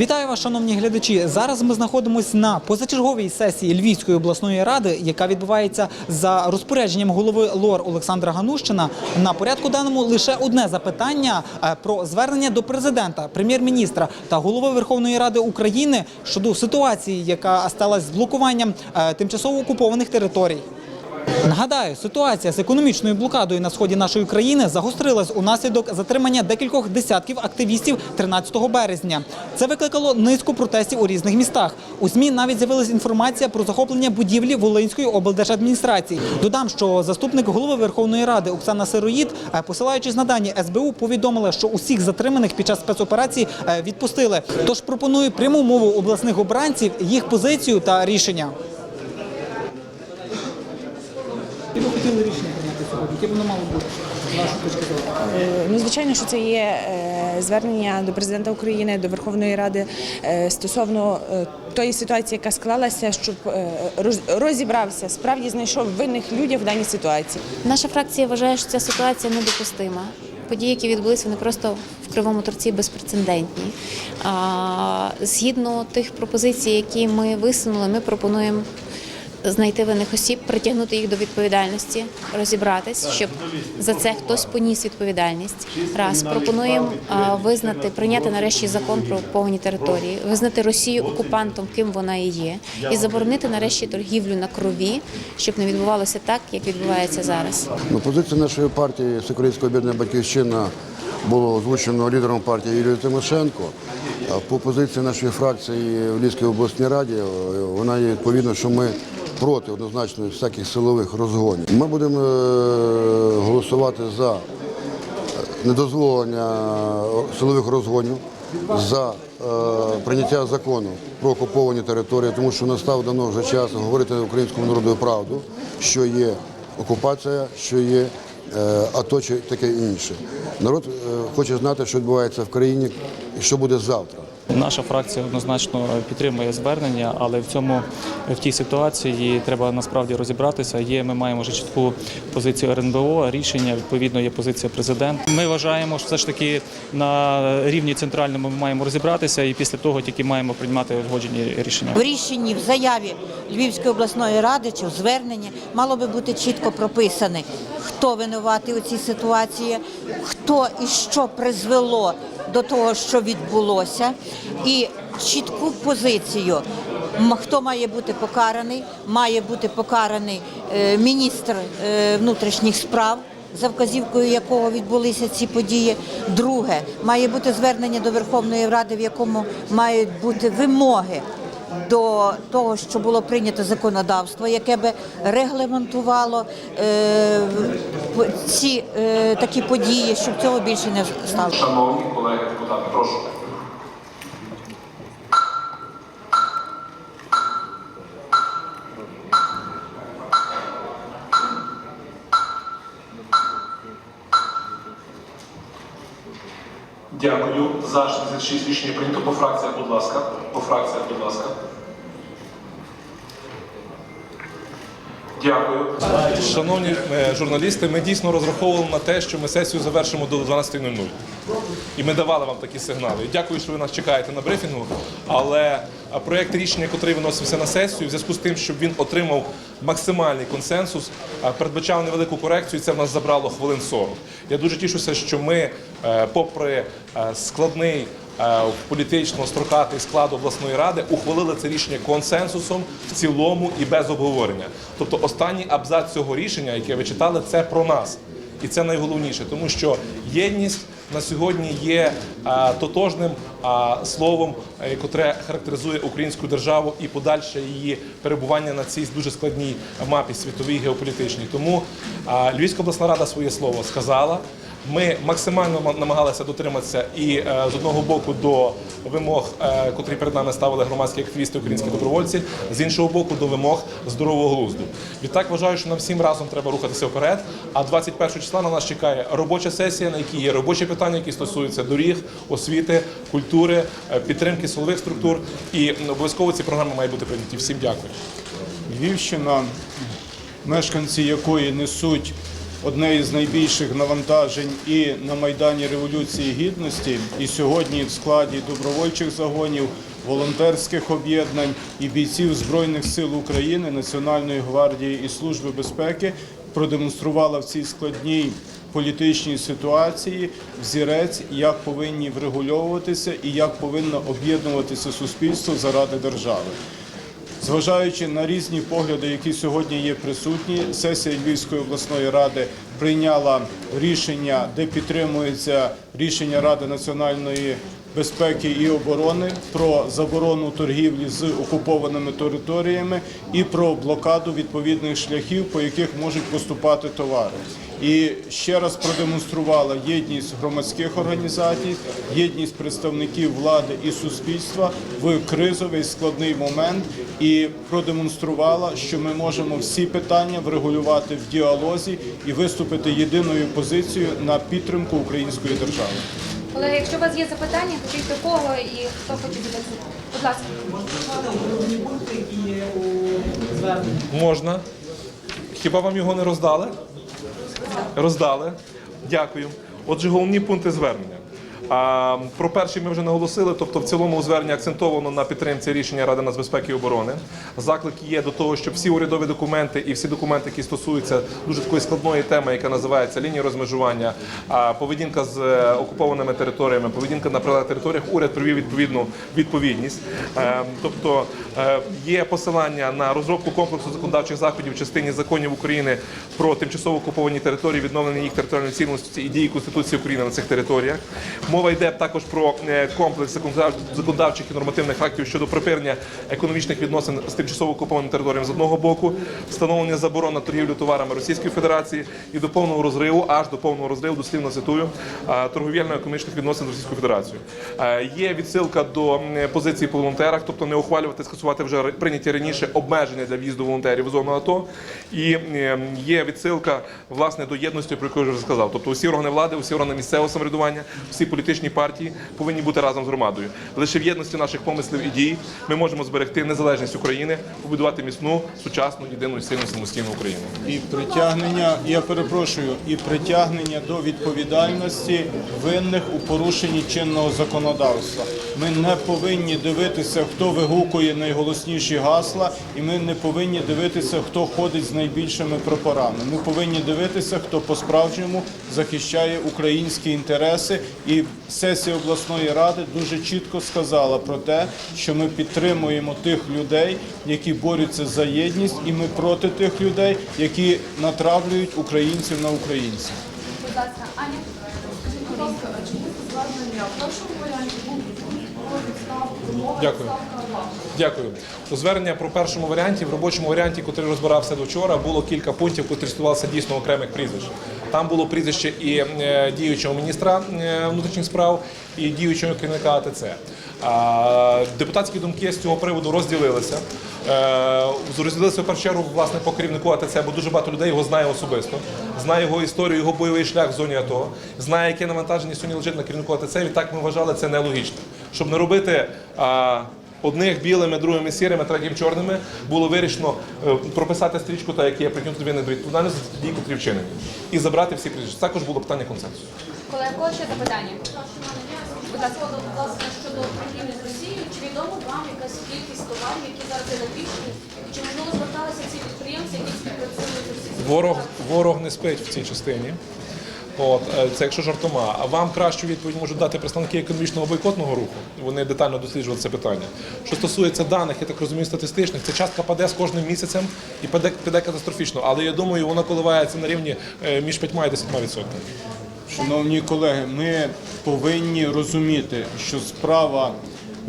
Вітаю вас, шановні глядачі. Зараз ми знаходимося на позачерговій сесії Львівської обласної ради, яка відбувається за розпорядженням голови ЛОР Олександра Ганущина. На порядку денному лише одне запитання е, про звернення до президента, прем'єр-міністра та голови Верховної Ради України щодо ситуації, яка сталася з блокуванням е, тимчасово окупованих територій. Нагадаю, ситуація з економічною блокадою на сході нашої країни загострилась унаслідок затримання декількох десятків активістів 13 березня. Це викликало низку протестів у різних містах. У ЗМІ навіть з'явилася інформація про захоплення будівлі Волинської облдержадміністрації. Додам, що заступник голови Верховної Ради Оксана Сироїд, е, посилаючись на дані СБУ, повідомила, що усіх затриманих під час спецоперації е, відпустили. Тож пропоную пряму мову обласних обранців, їх позицію та рішення. Які ви хотіли рішення прийняти сьогодні? Яке воно мало бути з вашої точки зору? Е, Ну, звичайно, що це є е, звернення до президента України, до Верховної Ради е, стосовно тої ситуації, яка склалася, щоб розібрався, справді знайшов винних людей в даній ситуації. Наша фракція вважає, що ця ситуація недопустима. Події, які відбулися, вони просто в кривому торці безпрецедентні. Згідно тих пропозицій, які ми висунули, ми пропонуємо знайти винних осіб, притягнути їх до відповідальності, розібратись, щоб за це хтось поніс відповідальність. Раз пропонуємо визнати, прийняти нарешті закон про окуповані території, визнати Росію окупантом, ким вона і є, і заборонити нарешті торгівлю на крові, щоб не відбувалося так, як відбувається зараз. Ну, позиція нашої партії Всеукраїнського об'єднання Батьківщина було озвучено лідером партії Юлією Тимошенко. По позиції нашої фракції в Львівській обласній раді вона є відповідно, що ми проти однозначно всяких силових розгонів. Ми будемо е, голосувати за недозволення силових розгонів, за е, прийняття закону про окуповані території, тому що настав давно вже час говорити українському народу правду, що є окупація, що є е, АТО чи таке інше. Народ е, хоче знати, що відбувається в країні і що буде завтра. Наша фракція однозначно підтримує звернення, але в цьому в тій ситуації треба насправді розібратися. Є, ми маємо вже чітку позицію РНБО, рішення відповідно є позиція президента. Ми вважаємо, що все ж таки на рівні центральному ми маємо розібратися, і після того тільки маємо приймати узгоджені рішення. В рішенні, в заяві Львівської обласної ради чи в зверненні мало би бути чітко прописаний, хто винуватий у цій ситуації, хто і що призвело до того, що відбулося, і чітку позицію. Хто має бути покараний? Має бути покараний е, міністр е, внутрішніх справ, за вказівкою якого відбулися ці події. Друге, має бути звернення до Верховної Ради, в якому мають бути вимоги до того, що було прийнято законодавство, яке би регламентувало е, ці е, такі події, щоб цього більше не стало. Шановні колеги депутати, прошу. Дякую. За 66 рішення прийнято. По фракціях, будь ласка. По фракціях, будь ласка. Дякую. Шановні е, журналісти, ми дійсно розраховували на те, що ми сесію завершимо до 12.00. І ми давали вам такі сигнали. Дякую, що ви нас чекаєте на брифінгу. Але е, проєкт рішення, який виносився на сесію, в зв'язку з тим, щоб він отримав максимальний консенсус, е, передбачав невелику корекцію. і Це в нас забрало хвилин 40. Я дуже тішуся, що ми, попри складний політично строкатий склад обласної ради ухвалили це рішення консенсусом в цілому і без обговорення. Тобто, останній абзац цього рішення, яке ви читали, це про нас. І це найголовніше, тому що єдність на сьогодні є е, тотожним е, словом, е, котре характеризує українську державу і подальше її перебування на цій дуже складній мапі світовій геополітичній. Тому е, Львівська обласна рада своє слово сказала. Ми максимально намагалися дотриматися і е, з одного боку до вимог, е, котрі перед нами ставили громадські активісти, українські добровольці, з іншого боку до вимог здорового глузду. Відтак вважаю, що нам всім разом треба рухатися вперед. А 21 числа на нас чекає робоча сесія, на якій є робочі питання, які стосуються доріг, освіти, культури, е, підтримки силових структур. І обов'язково ці програми мають бути прийняті. Всім дякую. Львівщина, мешканці якої несуть одне із найбільших навантажень і на Майдані Революції Гідності, і сьогодні в складі добровольчих загонів, волонтерських об'єднань і бійців Збройних сил України, Національної гвардії і Служби безпеки продемонструвала в цій складній політичній ситуації взірець, як повинні врегульовуватися і як повинно об'єднуватися суспільство заради держави. Зважаючи на різні погляди, які сьогодні є присутні, сесія Львівської обласної ради прийняла рішення, де підтримується рішення Ради національної безпеки і оборони про заборону торгівлі з окупованими територіями і про блокаду відповідних шляхів, по яких можуть поступати товари. І ще раз продемонструвала єдність громадських організацій, єдність представників влади і суспільства в кризовий складний момент, і продемонструвала, що ми можемо всі питання врегулювати в діалозі і виступити єдиною позицією на підтримку української держави. Колеги, якщо у вас є запитання, кажіть до кого і хто хоче задати. Будь ласка. Можна. Хіба вам його не роздали? Роздали. Дякую. Отже, головні пункти звернення. А, про перший ми вже наголосили, тобто в цілому у зверненні акцентовано на підтримці рішення Ради нацбезпеки і оборони. Заклик є до того, щоб всі урядові документи і всі документи, які стосуються дуже такої складної теми, яка називається лінії розмежування, поведінка з е, окупованими територіями, поведінка на прилеглих територіях, уряд привів відповідну відповідність. Е, Тобто е, є посилання на розробку комплексу законодавчих заходів в частині законів України про тимчасово окуповані території, відновлення їх територіальної цілісності і дії Конституції України на цих територіях. Мова йде також про е, комплекс законодавчих і нормативних актів щодо припинення економічних відносин з тимчасово окупованими територіями з одного боку, встановлення заборон на торгівлю товарами Російської Федерації і до повного розриву, аж до повного розриву, дослівно цитую, е, торговельно-економічних відносин з Російською Федерацією. Е, Є відсилка до позиції по волонтерах, тобто не ухвалювати, скасувати вже прийняті раніше обмеження для в'їзду волонтерів в зону АТО. І є відсилка власне до єдності, про яку я вже сказав. Тобто усі органи влади, усі органи місцевого самоврядування, всі політичні партії повинні бути разом з громадою. Лише в єдності наших помислів і дій ми можемо зберегти незалежність України, побудувати міцну, сучасну, єдину сильну самостійну Україну. І притягнення, я перепрошую, і притягнення до відповідальності винних у порушенні чинного законодавства. Ми не повинні дивитися, хто вигукує найголосніші гасла, і ми не повинні дивитися, хто ходить з найбільшими прапорами. Ми повинні дивитися, хто по-справжньому захищає українські інтереси. І сесія обласної ради дуже чітко сказала про те, що ми підтримуємо тих людей, які борються за єдність, і ми проти тих людей, які натравлюють українців на українців. Будь ласка, Аня. Будь ласка, чому звернення в першому варіанті був відставку? Дякую. Дякую. У звернення про першому варіанті, в робочому варіанті, який розбирався до вчора, було кілька пунктів, які стосувалися дійсно окремих прізвищ. Там було прізвище і е, діючого міністра е, внутрішніх справ, і діючого керівника АТЦ. Депутатські думки з цього приводу розділилися. Е, Розділилися в першу чергу власне по керівнику АТЦ, бо дуже багато людей його знає особисто, знає його історію, його бойовий шлях в зоні АТО, знає, яке навантаження сьогодні лежить на керівнику АТЦ. Відтак ми вважали це нелогічно, щоб не робити. Одних білими, другими сірими, третім чорними було вирішено е, прописати стрічку, та як є притягнути до відповідальності дії, котрі вчинені, і забрати всі прізвища. Також було питання консенсусу. Колеги, кого ще запитання? Будь ласка. щодо торгівлі з Росією, чи відомо вам якась кількість товарів, які зараз є на півдні? Чи можливо зверталися ці підприємці, які співпрацюють з Росією? Ворог, ворог не спить в цій частині. От, е, це якщо жартома. А вам кращу відповідь можуть дати представники економічного бойкотного руху. Вони детально досліджували це питання. Що стосується даних, я так розумію, статистичних, ця частка паде з кожним місяцем і піде, піде катастрофічно. Але я думаю, вона коливається на рівні е, між 5 і 10 відсотками. Шановні колеги, ми повинні розуміти, що справа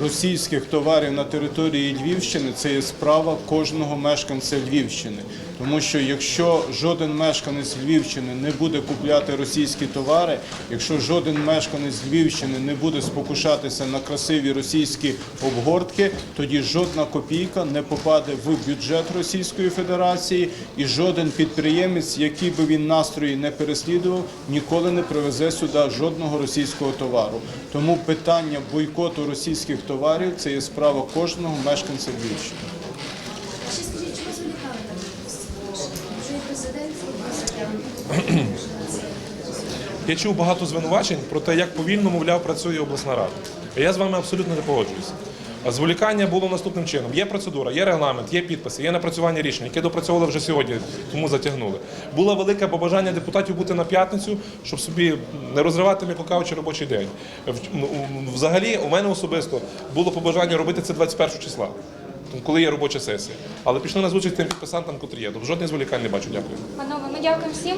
російських товарів на території Львівщини це є справа кожного мешканця Львівщини. Тому що якщо жоден мешканець Львівщини не буде купляти російські товари, якщо жоден мешканець Львівщини не буде спокушатися на красиві російські обгортки, тоді жодна копійка не попаде в бюджет Російської Федерації, і жоден підприємець, який би він настрої не переслідував, ніколи не привезе сюди жодного російського товару. Тому питання бойкоту російських товарів це є справа кожного мешканця Львівщини. Ще скажіть, чи ви зволікали так? Вже якось Я чув багато звинувачень про те, як повільно, мовляв, працює обласна рада. Я з вами абсолютно не погоджуюся. Зволікання було наступним чином: є процедура, є регламент, є підписи, є напрацювання рішень, яке допрацьовували вже сьогодні, тому затягнули. Було велике побажання депутатів бути на п'ятницю, щоб собі не розривати м'яко кажучи, робочий день. Взагалі, у мене особисто було побажання робити це 21 числа. Коли є робоча сесія, але пішли на зустріч тим підписантам, котрі є. Тобто жодних зволікань не бачу. Дякую. Панове, ми дякуємо всім.